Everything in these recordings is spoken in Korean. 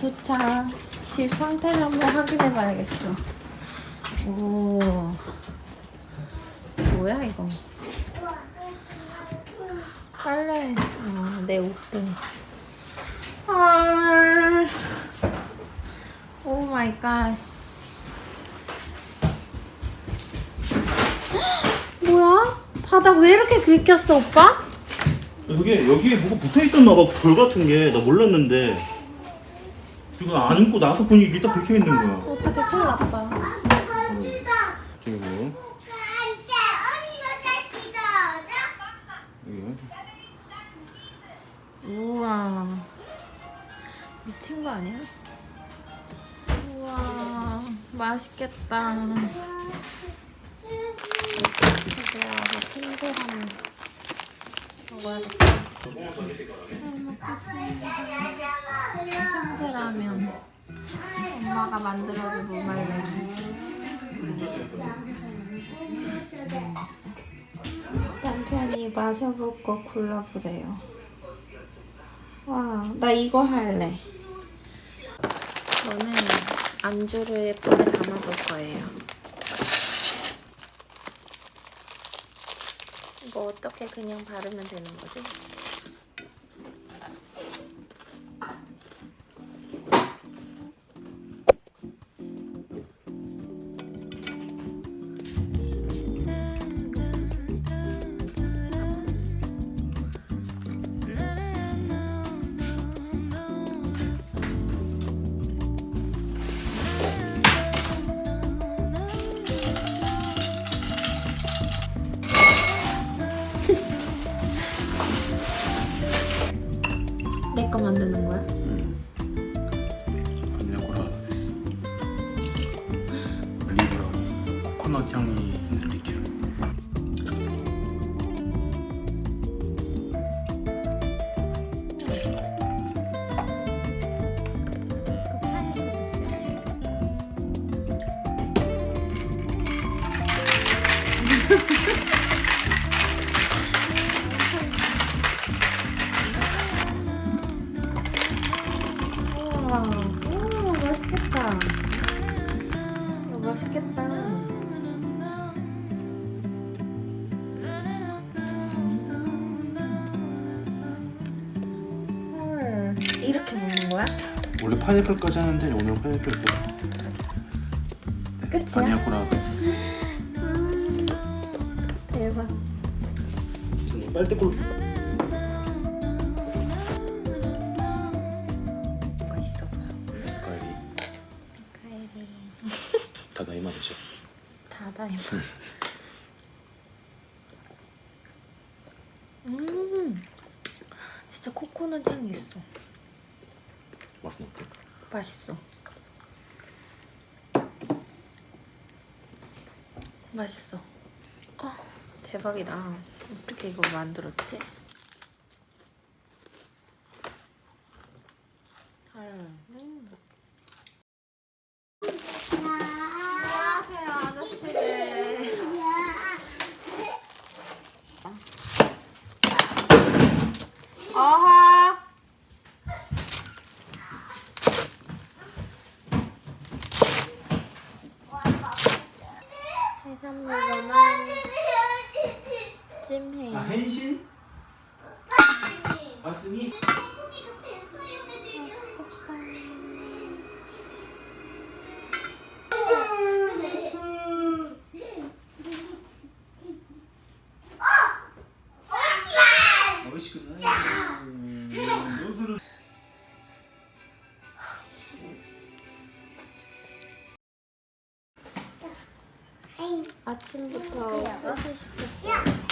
도착. 집 상태를 한번 확인해 봐야겠어. 오. 뭐야, 이거? 빨래. 어, 내 옷들. 헐. 오 마이 갓. 뭐야? 바닥 왜 이렇게 긁혔어, 오빠? 여기 여기에 뭐가 붙어 있었나 봐. 돌 같은 게 나 몰랐는데. 지금 안 입고 나서 보니 이게 딱 박혀 있는 거야. 어떻게 큰일 났다. 그리고 여기 우와. 미친 거 아니야? 우와. 맛있겠다. 이제 와서 킹고함 먹어야겠다. 천재라면. 엄마가 만들어준 무말랭이. 남편이 마셔볼 거 골라보래요. 와, 나 이거 할래. 저는 안주를 예쁘게 담아볼 거예요. 이거 어떻게 그냥 바르면 되는 거지? 이렇게 먹는 거야? 원래 파인애플까지 하는데 오늘 파인애플 끝이야? 아니라고라. 음, 대박. 빨대꼴 뭔가 있어 보여. 가일이 카이리. 다 나이 많으죠. 다다이마. 음, 진짜 코코넛 향이 있어. 맛은 어때? 맛있어. 맛있어. 어, 대박이다. 어떻게 이거 만들었지? 헐. 음. 안녕하세요, 아저씨들. 어하. 해산물로만 왔으니? 어이시구나. 요술은 아침부터 소시 시켰어요.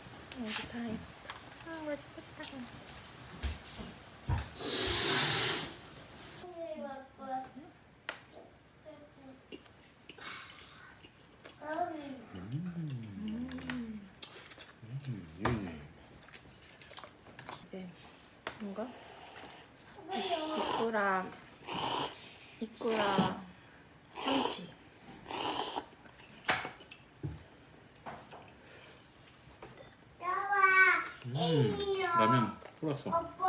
여기 다. 아, 맛있겠다. 이제 뭔가 이꾸라 이꾸라 참치. 나와. 음, 라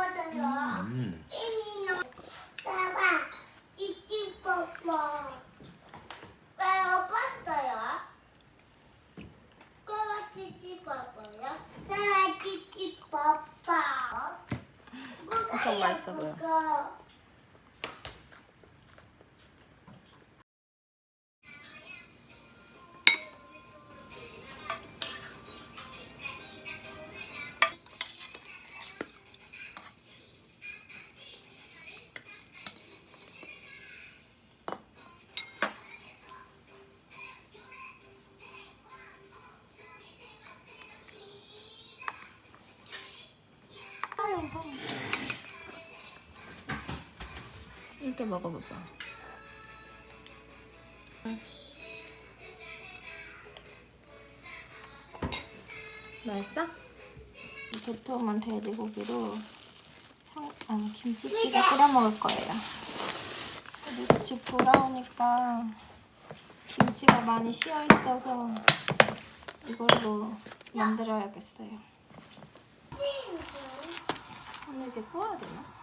이렇게 먹어봐봐. 맛있어? 이 도톰한 돼지고기로 상, 아니, 김치찌개 끓여 먹을 거예요. 그리고 집 돌아오니까 김치가 많이 씌어 있어서 이걸로 만들어야겠어요. 오늘 이게 구워야 되나?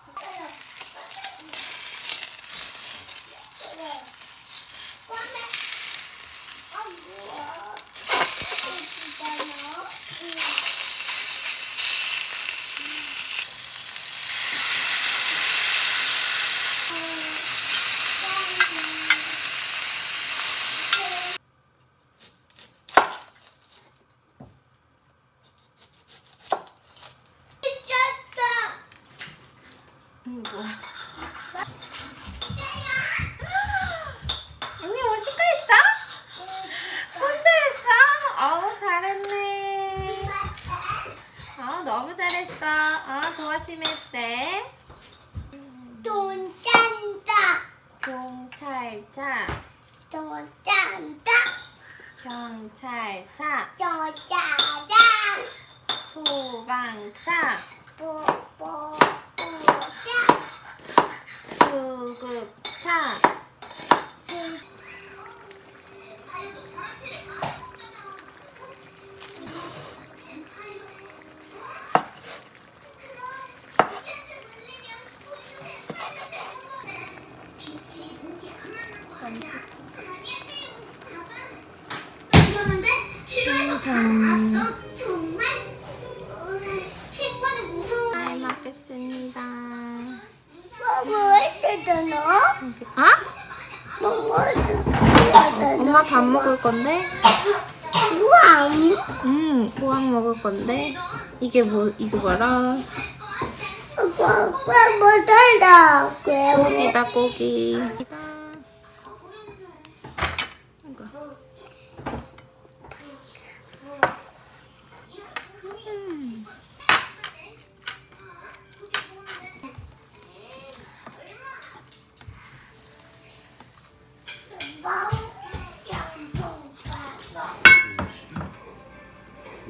아 도와심에 때 돈 짠다. 경찰차 돈 짠다. 경찰차 저 짜장. 소방차 뽀뽀뽀 구급차 그러는데 싫어해서 다 봤어. 정말 친구는 무서워. 잘 먹겠습니다. 뭐할 때도 너? 아? 뭐할 때도 엄마 밥 먹을 건데? 우와. 음, 고학 먹을 건데? 이게 뭐, 이거 뭐라? 왜? 고기다, 고기.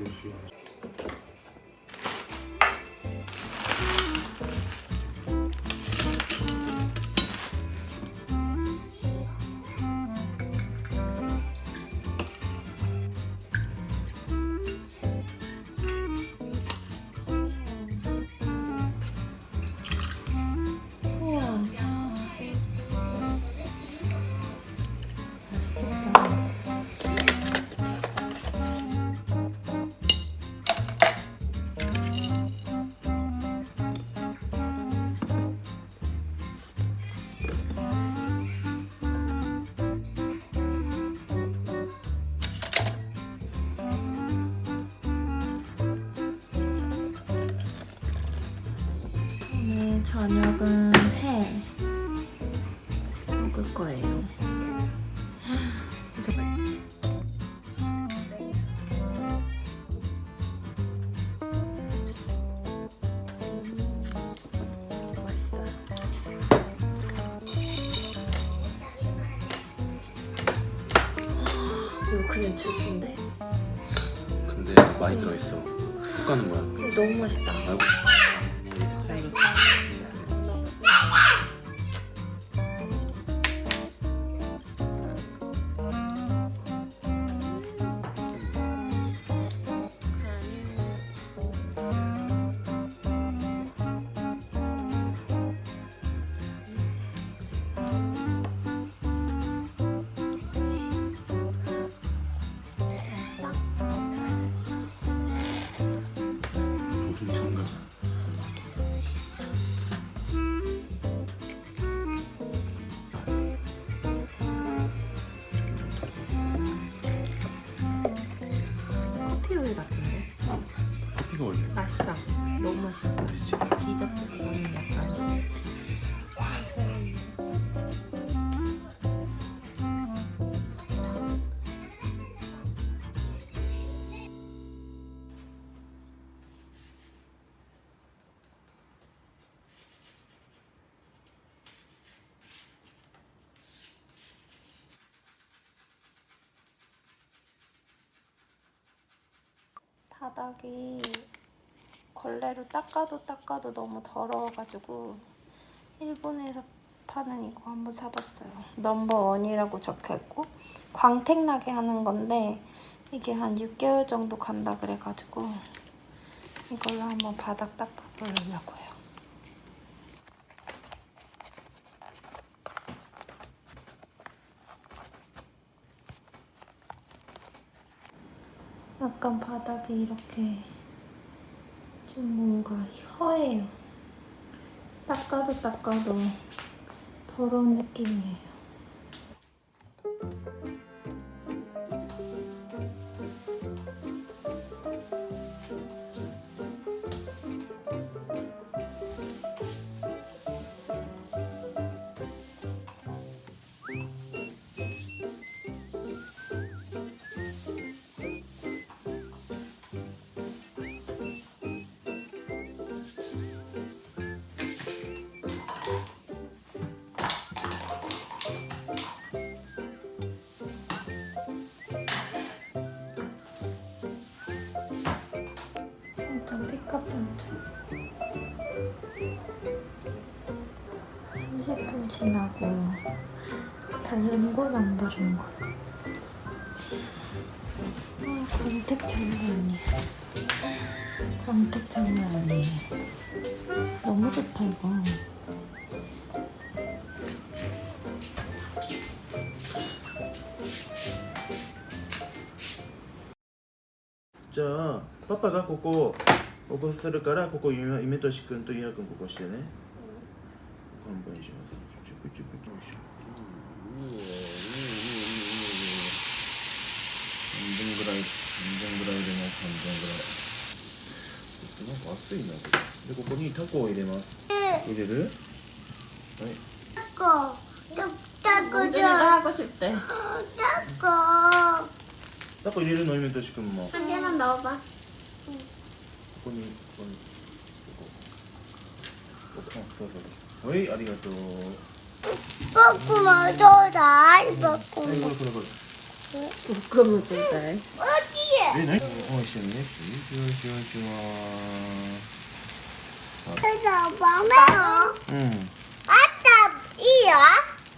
우 저녁은 회 먹을 거예요. 이거 그냥 주스인데? 근데 많이 들어있어. 훅 가는 거야. 너무 맛있다. 아이고. 바닥이 걸레로 닦아도 닦아도 너무 더러워가지고 일본에서 파는 이거 한번 사봤어요. 넘버 원이라고 적혀있고 광택 나게 하는 건데 이게 한 6개월 정도 간다 그래가지고 이걸로 한번 바닥 닦아보려고요. 약간 바닥이 이렇게 좀 뭔가 허해요. 닦아도 닦아도 더러운 느낌이에요. 백화점쯤 삼십분 지나고 다른 곳안 보는 곳 아, 광택 장난 아니야. 광택 장난 아니야. 너무 좋다 이거. 자, 빠빠가 고고. 起こするからここ夢とし君とゆな君ここしてね、うん、乾杯しますチュクチュクチュクチュク半分ぐらい半分ぐらい入れます半分ぐらいなん。か熱いなでここにタコを入れます入れるはいタコタコじゃタコしてタコタコ入れるのゆめとし君も、なん。だおば、こにここにここここそうそうはいありがとう僕もちうだい僕も、はい、これこれこれ僕もちょうだい大きいえ何おいしいねしよしよしよしはダメようん。あったいいよ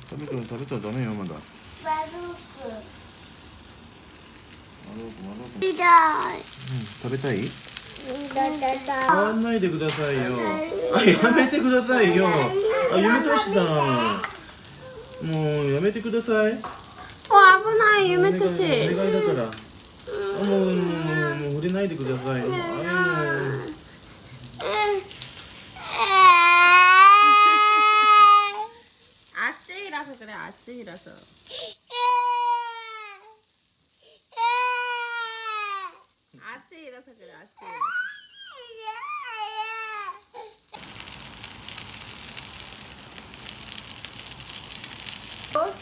食べたら食べたらダメよまだ悪く悪く悪く食べたい、うん、食べたい触らないでくださいよ。あ、やめてくださいよ。あ、夢通しさん。もう、やめてください。お、危ない、夢通し。お願いだから。もう、もう、もう、触れないでください。よ。あっちいらさくらあっちいらさくらあっちいらさくらあっちいら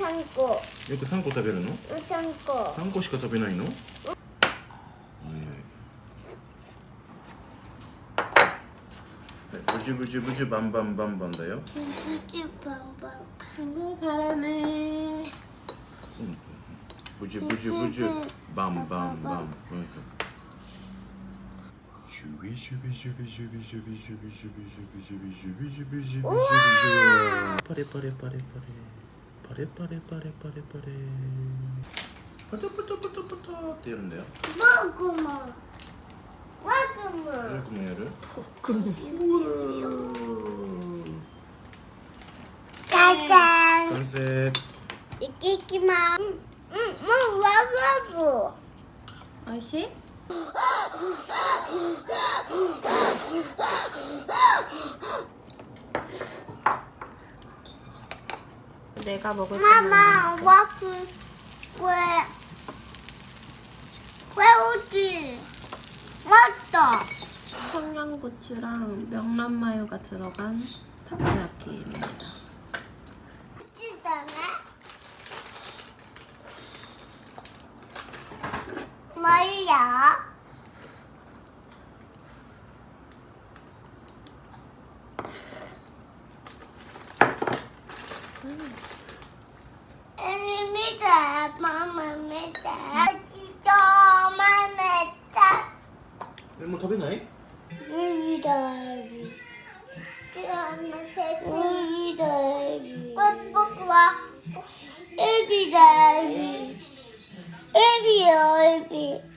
三個。よく3個食べるの？3個。個しか食べないの、うん、はい。ブジュブジュブジュバンバンバンバンだよ。ブジュバンバン。らね。ブジュブジュブジュバンバンバン。ジュビジュビジュビジュビジュビジュビジュビジュビジュビジュビジュビジュビジュビジュビジュパレパレパレパレ 빠레빠레빠레빠레빠레. 빠따빠따빠따빠따. 때렸네요 먹구멍 먹구멍 그럼 얘를 우와. 짜잔. 딴색 이끼끼마. 응응 와와부 아씨? 내가 먹을 마마 와플 왜? 왜 오지? 맞다 청양고추랑 명란마요가 들어간 타코야끼입니다. dad, mama made that. Mama made that. 일모 탑이 나이? 우리다이. 우리다이. 꽃복라. 애비다이. 애비야 애비.